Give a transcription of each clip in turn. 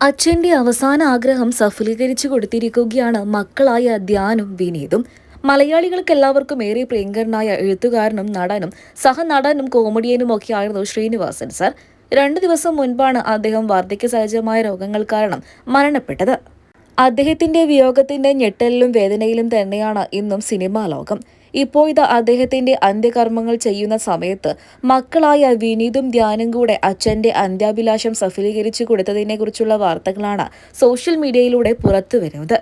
അച്ഛന്റെ അവസാന ആഗ്രഹം സഫലീകരിച്ചു കൊടുത്തിരിക്കുകയാണ് മക്കളായ ധ്യാനും വിനീതും. മലയാളികൾക്ക് എല്ലാവർക്കും ഏറെ പ്രിയങ്കരനായ എഴുത്തുകാരനും നടനും സഹനടനും കോമഡിയനും ഒക്കെ ആയിരുന്നു ശ്രീനിവാസൻ സർ. രണ്ടു ദിവസം മുൻപാണ് അദ്ദേഹം വാർദ്ധക്യ സഹജമായ രോഗങ്ങൾ കാരണം മരണപ്പെട്ടത്. അദ്ദേഹത്തിന്റെ വിയോഗത്തിന്റെ ഞെട്ടലിലും വേദനയിലും തന്നെയാണ് ഇന്നും സിനിമാ ലോകം. ഇപ്പോൾ ഇത് അദ്ദേഹത്തിന്റെ അന്ത്യകർമ്മങ്ങൾ ചെയ്യുന്ന സമയത്ത് മക്കളായ വിനീതും ധ്യാനും കൂടെ അച്ഛന്റെ അന്ത്യാഭിലാഷം സഫലീകരിച്ചു കൊടുത്തതിനെക്കുറിച്ചുള്ള വാർത്തകളാണ് സോഷ്യൽ മീഡിയയിലൂടെ പുറത്തുവരുന്നത്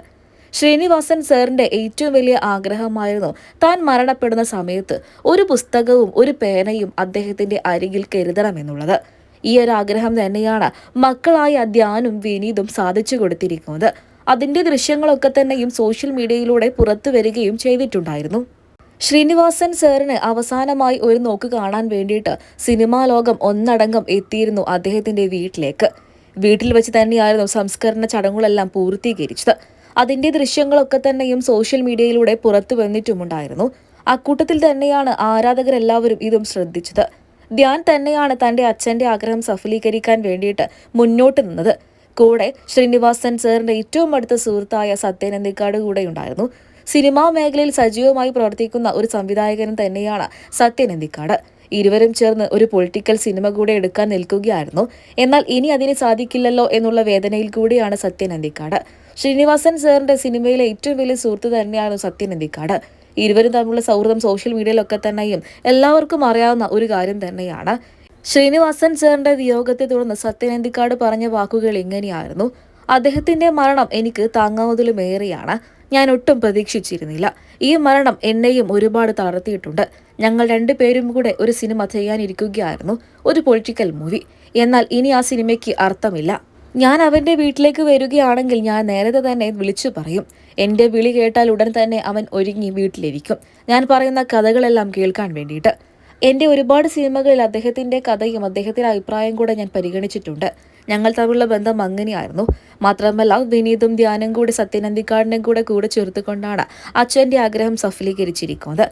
ശ്രീനിവാസൻ സാറിന്റെ ഏറ്റവും വലിയ ആഗ്രഹമായിരുന്നു താൻ മരണപ്പെടുന്ന സമയത്ത് ഒരു പുസ്തകവും ഒരു പേനയും അദ്ദേഹത്തിന്റെ അരികിൽ കരുതണമെന്നുള്ളത്. ഈ ഒരു ആഗ്രഹം തന്നെയാണ് മക്കളായ ധ്യാനും വിനീതും സാധിച്ചു കൊടുത്തിരിക്കുന്നത്. അതിന്റെ ദൃശ്യങ്ങളൊക്കെ തന്നെയും സോഷ്യൽ മീഡിയയിലൂടെ പുറത്തു വരികയും ചെയ്തിട്ടുണ്ടായിരുന്നു. ശ്രീനിവാസൻ സാറിന് അവസാനമായി ഒരു നോക്ക് കാണാൻ വേണ്ടിയിട്ട് സിനിമാ ലോകം ഒന്നടങ്കം എത്തിയിരുന്നു അദ്ദേഹത്തിന്റെ വീട്ടിലേക്ക്. വീട്ടിൽ വെച്ച് തന്നെയായിരുന്നു സംസ്കരണ ചടങ്ങുകളെല്ലാം പൂർത്തീകരിച്ചത്. അതിന്റെ ദൃശ്യങ്ങളൊക്കെ തന്നെയും സോഷ്യൽ മീഡിയയിലൂടെ പുറത്തു വന്നിട്ടുമുണ്ടായിരുന്നു. അക്കൂട്ടത്തിൽ തന്നെയാണ് ആരാധകരെല്ലാവരും ഇതും ശ്രദ്ധിച്ചത്. ധ്യാൻ തന്നെയാണ് തന്റെ അച്ഛന്റെ ആഗ്രഹം സഫലീകരിക്കാൻ വേണ്ടിയിട്ട് മുന്നോട്ട് നിന്നത്. കൂടെ ശ്രീനിവാസൻ സാറിന്റെ ഏറ്റവും അടുത്ത സുഹൃത്തായ സത്യനന്ദിക്കാട് കൂടെ ഉണ്ടായിരുന്നു സിനിമാ മേഖലയിൽ സജീവമായി പ്രവർത്തിക്കുന്ന ഒരു സംവിധായകനും തന്നെയാണ് സത്യൻ എന്തിക്കാട്. ഇരുവരും ചേർന്ന് ഒരു പൊളിറ്റിക്കൽ സിനിമ കൂടെ എടുക്കാൻ നിൽക്കുകയായിരുന്നു. എന്നാൽ ഇനി അതിന് സാധിക്കില്ലല്ലോ എന്നുള്ള വേദനയിൽ കൂടിയാണ് സത്യൻ അന്തിക്കാട് ശ്രീനിവാസൻ സാറിന്റെ സിനിമയിലെ ഏറ്റവും വലിയ സുഹൃത്ത് തന്നെയാണ് സത്യൻ അന്തിക്കാട് ഇരുവരും തമ്മിലുള്ള സൗഹൃദം സോഷ്യൽ മീഡിയയിലൊക്കെ തന്നെയും എല്ലാവർക്കും അറിയാവുന്ന ഒരു കാര്യം തന്നെയാണ്. ശ്രീനിവാസൻ സാറിന്റെ വിയോഗത്തെ തുടർന്ന് സത്യനന്ദിക്കാട് പറഞ്ഞ വാക്കുകൾ ഇങ്ങനെയായിരുന്നു. അദ്ദേഹത്തിന്റെ മരണം എനിക്ക് താങ്ങാവുന്നതിലുമേറെയാണ്. ഞാൻ ഒട്ടും പ്രതീക്ഷിച്ചിരുന്നില്ല. ഈ മരണം എന്നെയും ഒരുപാട് തളർത്തിയിട്ടുണ്ട്. ഞങ്ങൾ രണ്ടുപേരും കൂടെ ഒരു സിനിമ ചെയ്യാനിരിക്കുകയായിരുന്നു. ഒരു പൊളിറ്റിക്കൽ മൂവി. എന്നാൽ ഇനി ആ സിനിമയ്ക്ക് അർത്ഥമില്ല. ഞാൻ അവന്റെ വീട്ടിലേക്ക് വരികയാണെങ്കിൽ ഞാൻ നേരത്തെ തന്നെ വിളിച്ചു പറയും. എന്റെ വിളി കേട്ടാൽ ഉടൻ തന്നെ അവൻ ഒരുങ്ങി വീട്ടിലിരിക്കും. ഞാൻ പറയുന്ന കഥകളെല്ലാം കേൾക്കാൻ വേണ്ടിയിട്ട്. എന്റെ ഒരുപാട് സിനിമകളിൽ അദ്ദേഹത്തിന്റെ കഥയും അദ്ദേഹത്തിന്റെ അഭിപ്രായം കൂടെ ഞാൻ പരിഗണിച്ചിട്ടുണ്ട്. ഞങ്ങൾ തമ്മിലുള്ള ബന്ധം അങ്ങനെയായിരുന്നു. മാത്രമല്ല വിനീതും ധ്യാനം കൂടി സത്യനന്ദിക്കാടിനും കൂടെ കൂടെ ചേർത്തുകൊണ്ടാണ് അച്ഛന്റെ ആഗ്രഹം സഫലീകരിച്ചിരിക്കുന്നത്.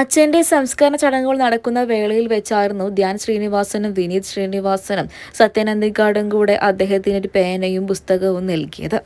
അച്ഛന്റെ സംസ്കരണ ചടങ്ങുകൾ നടക്കുന്ന വേളയിൽ വെച്ചായിരുന്നു ധ്യാൻ ശ്രീനിവാസനും വിനീത് ശ്രീനിവാസനും സത്യനന്ദിക്കാടും കൂടെ അദ്ദേഹത്തിന് ഒരു പേനയും പുസ്തകവും നൽകിയത്.